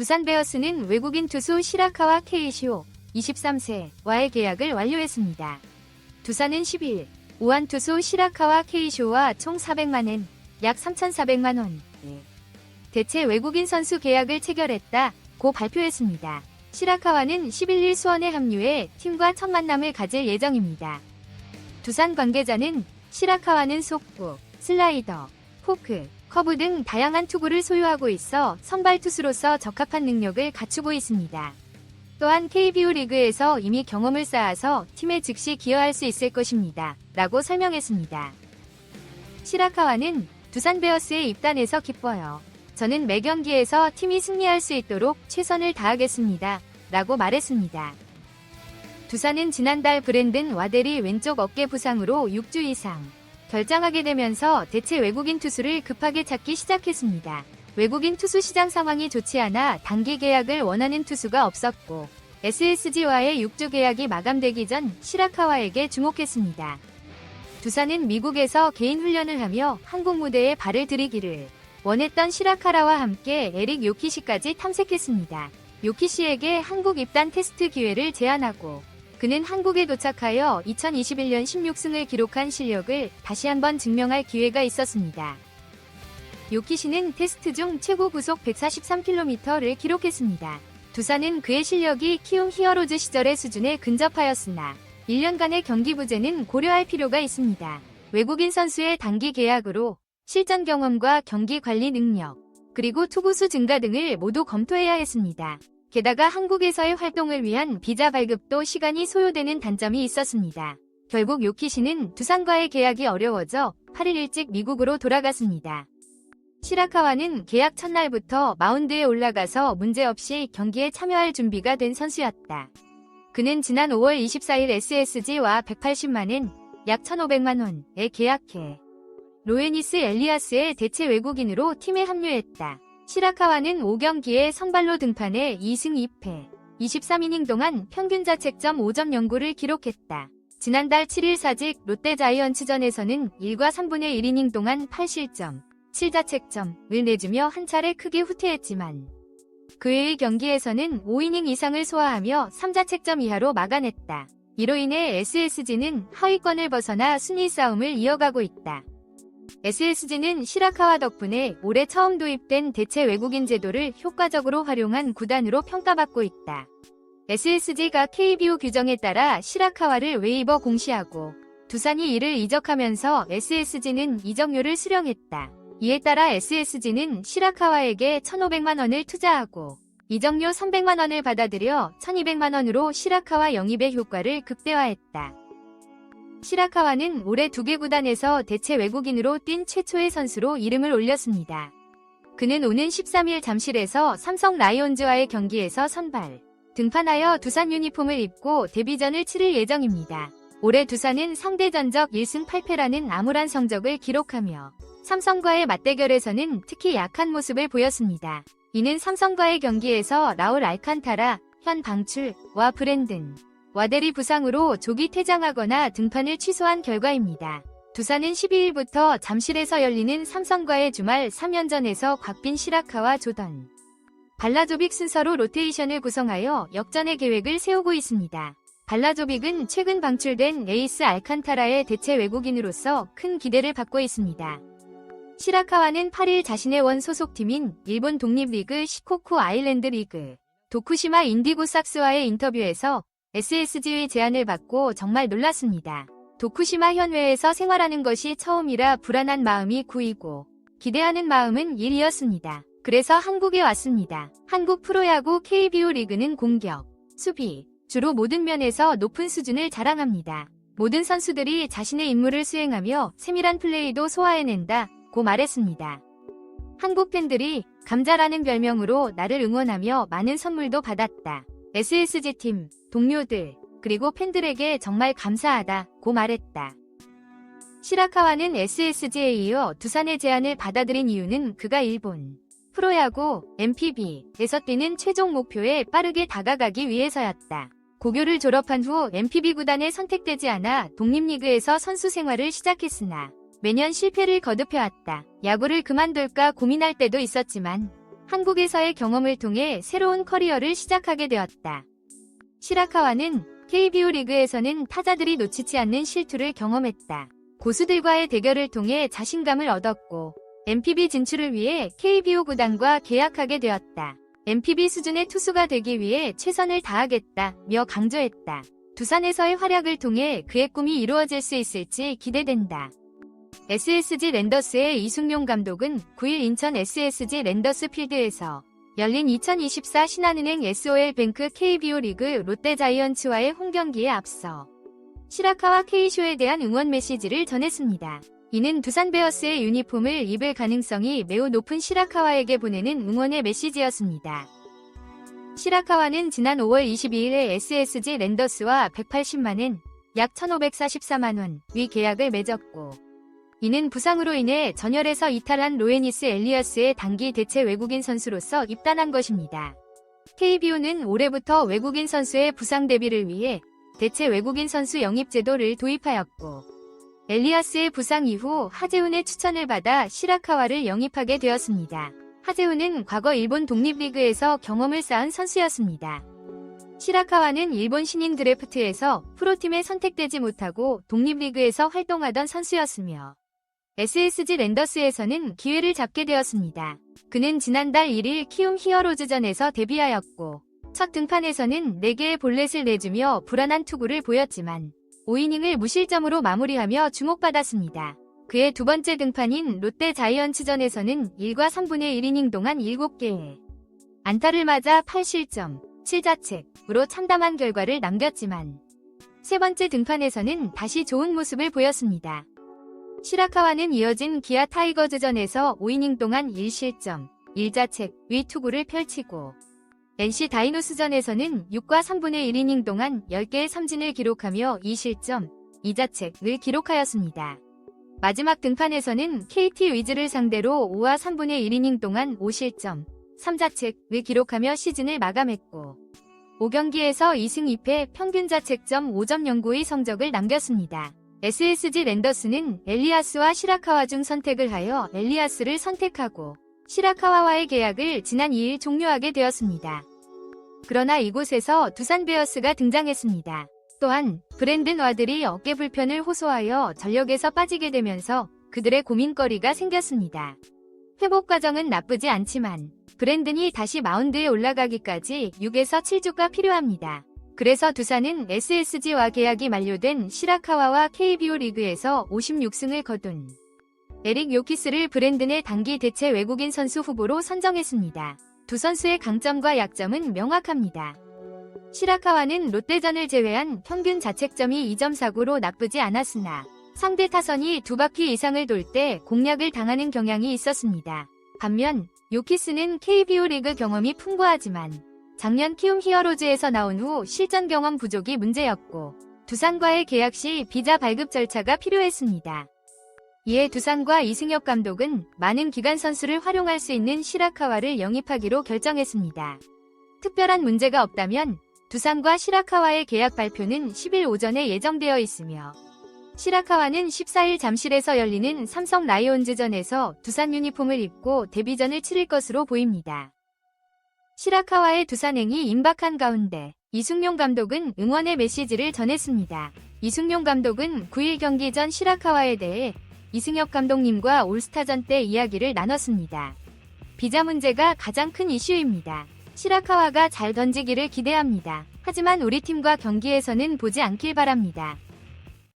두산 베어스는 외국인 투수 시라카와 케이시오 23세와의 계약을 완료했습니다. 두산은 10일 우한 투수 시라카와 케이시오와 총 400만엔 약 3,400만 원 대체 외국인 선수 계약을 체결했다 고 발표했습니다. 시라카와는 11일 수원에 합류해 팀과 첫 만남을 가질 예정입니다. 두산 관계자는 시라카와는 속구, 슬라이더, 포크, 커브 등 다양한 투구를 소유하고 있어 선발 투수로서 적합한 능력을 갖추고 있습니다. 또한 KBO 리그에서 이미 경험을 쌓아서 팀에 즉시 기여할 수 있을 것입니다. 라고 설명했습니다. 시라카와는 두산 베어스에 입단해서 기뻐요. 저는 매 경기에서 팀이 승리할 수 있도록 최선을 다하겠습니다. 라고 말했습니다. 두산은 지난달 브랜든 와델이 왼쪽 어깨 부상으로 6주 이상 결장하게 되면서 대체 외국인 투수를 급하게 찾기 시작했습니다. 외국인 투수 시장 상황이 좋지 않아 단기 계약을 원하는 투수가 없었고 SSG와의 6주 계약이 마감되기 전 시라카와에게 주목했습니다. 두산은 미국에서 개인 훈련을 하며 한국 무대에 발을 들이기를 원했던 시라카라와 함께 에릭 요키시까지 탐색했습니다. 요키시에게 한국 입단 테스트 기회를 제안하고 그는 한국에 도착하여 2021년 16승을 기록한 실력을 다시 한번 증명할 기회가 있었습니다. 요키시는 테스트 중 최고 구속 143km를 기록했습니다. 두산은 그의 실력이 키움 히어로즈 시절의 수준에 근접하였으나 1년간의 경기 부재는 고려할 필요가 있습니다. 외국인 선수의 단기 계약으로 실전 경험과 경기 관리 능력, 그리고 투구수 증가 등을 모두 검토해야 했습니다. 게다가 한국에서의 활동을 위한 비자 발급도 시간이 소요되는 단점이 있었습니다. 결국 요키시는 두산과의 계약이 어려워져 8일 일찍 미국으로 돌아갔습니다. 시라카와는 계약 첫날부터 마운드에 올라가서 문제없이 경기에 참여할 준비가 된 선수였다. 그는 지난 5월 24일 SSG와 180만엔 약 1,500만 원에 계약해 로에니스 엘리아스의 대체 외국인으로 팀에 합류했다. 시라카와는 5경기에 선발로 등판해 2승 2패, 23이닝 동안 평균 자책점 5.09를 기록했다. 지난달 7일 사직 롯데 자이언츠전에서는 1과 3분의 1이닝 동안 8실점, 7자책점을 내주며 한 차례 크게 후퇴했지만 그 외의 경기에서는 5이닝 이상을 소화하며 3자책점 이하로 막아냈다. 이로 인해 SSG는 하위권을 벗어나 순위 싸움을 이어가고 있다. SSG는 시라카와 덕분에 올해 처음 도입된 대체 외국인 제도를 효과적으로 활용한 구단으로 평가받고 있다. SSG가 KBO 규정에 따라 시라카와를 웨이버 공시하고 두산이 이를 이적하면서 SSG는 이적료를 수령했다. 이에 따라 SSG는 시라카와에게 1,500만 원을 투자하고 이적료 300만 원을 받아들여 1,200만 원으로 시라카와 영입의 효과를 극대화했다. 시라카와는 올해 두 개 구단에서 대체 외국인으로 뛴 최초의 선수로 이름을 올렸습니다. 그는 오는 13일 잠실에서 삼성 라이온즈와의 경기에서 선발, 등판하여 두산 유니폼을 입고 데뷔전을 치를 예정입니다. 올해 두산은 상대 전적 1승 8패라는 암울한 성적을 기록하며 삼성과의 맞대결에서는 특히 약한 모습을 보였습니다. 이는 삼성과의 경기에서 라울 알칸타라, 현 방출과 브랜든, 와델이 부상으로 조기 퇴장하거나 등판을 취소한 결과입니다. 두산은 12일부터 잠실에서 열리는 삼성과의 주말 3연전에서 곽빈 시라카와 조던, 발라조빅 순서로 로테이션을 구성하여 역전의 계획을 세우고 있습니다. 발라조빅은 최근 방출된 에이스 알칸타라의 대체 외국인으로서 큰 기대를 받고 있습니다. 시라카와는 8일 자신의 원 소속팀인 일본 독립리그 시코쿠 아일랜드 리그 도쿠시마 인디고 삭스와의 인터뷰에서 SSG의 제안을 받고 정말 놀랐습니다. 도쿠시마 현회에서 생활하는 것이 처음이라 불안한 마음이 구이고 기대하는 마음은 1이었습니다. 그래서 한국에 왔습니다. 한국 프로야구 KBO 리그는 공격, 수비, 주로 모든 면에서 높은 수준을 자랑합니다. 모든 선수들이 자신의 임무를 수행하며 세밀한 플레이도 소화해낸다 고 말했습니다. 한국 팬들이 감자라는 별명으로 나를 응원하며 많은 선물도 받았다. SSG팀, 동료들, 그리고 팬들에게 정말 감사하다 고 말했다. 시라카와는 SSG에 이어 두산의 제안을 받아들인 이유는 그가 일본 프로야구 MPB에서 뛰는 최종 목표에 빠르게 다가가기 위해서였다. 고교를 졸업한 후 MPB 구단에 선택되지 않아 독립리그에서 선수 생활을 시작했으나 매년 실패를 거듭해왔다. 야구를 그만둘까 고민할 때도 있었지만 한국에서의 경험을 통해 새로운 커리어를 시작하게 되었다. 시라카와는 KBO 리그에서는 타자들이 놓치지 않는 실투를 경험했다. 고수들과의 대결을 통해 자신감을 얻었고 MPB 진출을 위해 KBO 구단과 계약하게 되었다. MPB 수준의 투수가 되기 위해 최선을 다하겠다며 강조했다. 두산에서의 활약을 통해 그의 꿈이 이루어질 수 있을지 기대된다. SSG 랜더스의 이승용 감독은 9일 인천 SSG 랜더스 필드에서 열린 2024 신한은행 SOL 뱅크 KBO 리그 롯데 자이언츠와의 홈경기에 앞서 시라카와 K쇼에 대한 응원 메시지를 전했습니다. 이는 두산 베어스의 유니폼을 입을 가능성이 매우 높은 시라카와에게 보내는 응원의 메시지였습니다. 시라카와는 지난 5월 22일에 SSG 랜더스와 180만엔 약 1,544만원 위 계약을 맺었고 이는 부상으로 인해 전열에서 이탈한 로에니스 엘리어스의 단기 대체 외국인 선수로서 입단한 것입니다. KBO는 올해부터 외국인 선수의 부상 대비를 위해 대체 외국인 선수 영입 제도를 도입하였고 엘리아스의 부상 이후 하재훈의 추천을 받아 시라카와를 영입하게 되었습니다. 하재훈은 과거 일본 독립리그에서 경험을 쌓은 선수였습니다. 시라카와는 일본 신인 드래프트에서 프로팀에 선택되지 못하고 독립리그에서 활동하던 선수였으며 SSG 랜더스에서는 기회를 잡게 되었습니다. 그는 지난달 1일 키움 히어로즈전에서 데뷔하였고 첫 등판에서는 4개의 볼넷을 내주며 불안한 투구를 보였지만 5이닝을 무실점으로 마무리하며 주목받았습니다. 그의 두 번째 등판인 롯데 자이언츠전에서는 1과 3분의 1이닝 동안 7개의 안타를 맞아 8실점, 7자책으로 참담한 결과를 남겼지만 세 번째 등판에서는 다시 좋은 모습을 보였습니다. 시라카와는 이어진 기아 타이거즈전에서 5이닝 동안 1실점, 1자책, 위투구를 펼치고 NC 다이노스전에서는 6과 3분의 1이닝 동안 10개의 삼진을 기록하며 2실점, 2자책을 기록하였습니다. 마지막 등판에서는 KT 위즈를 상대로 5와 3분의 1이닝 동안 5실점, 3자책을 기록하며 시즌을 마감했고 5경기에서 2승 2패 평균 자책점 5.09의 성적을 남겼습니다. SSG 랜더스는 엘리아스와 시라카와 중 선택을 하여 엘리아스를 선택하고 시라카와와의 계약을 지난 2일 종료하게 되었습니다. 그러나 이곳에서 두산 베어스가 등장했습니다. 또한 브랜든 와들이 어깨 불편을 호소하여 전력에서 빠지게 되면서 그들의 고민거리가 생겼습니다. 회복 과정은 나쁘지 않지만 브랜든이 다시 마운드에 올라가기까지 6에서 7주가 필요합니다. 그래서 두산은 SSG와 계약이 만료된 시라카와와 KBO 리그에서 56승을 거둔 에릭 요키스를 브랜든의 단기 대체 외국인 선수 후보로 선정했습니다. 두 선수의 강점과 약점은 명확합니다. 시라카와는 롯데전을 제외한 평균 자책점이 2.49로 나쁘지 않았으나 상대 타선이 두 바퀴 이상을 돌 때 공략을 당하는 경향이 있었습니다. 반면 요키스는 KBO 리그 경험이 풍부하지만 작년 키움 히어로즈에서 나온 후 실전 경험 부족이 문제였고 두산과의 계약 시 비자 발급 절차가 필요했습니다. 이에 두산과 이승엽 감독은 많은 기간 선수를 활용할 수 있는 시라카와를 영입하기로 결정했습니다. 특별한 문제가 없다면 두산과 시라카와의 계약 발표는 10일 오전에 예정되어 있으며 시라카와는 14일 잠실에서 열리는 삼성 라이온즈전에서 두산 유니폼을 입고 데뷔전을 치를 것으로 보입니다. 시라카와의 두산행이 임박한 가운데 이승용 감독은 응원의 메시지를 전했습니다. 이승용 감독은 9일 경기 전 시라카와에 대해 이승엽 감독님과 올스타전 때 이야기를 나눴습니다. 비자 문제가 가장 큰 이슈입니다. 시라카와가 잘 던지기를 기대합니다. 하지만 우리 팀과 경기에서는 보지 않길 바랍니다.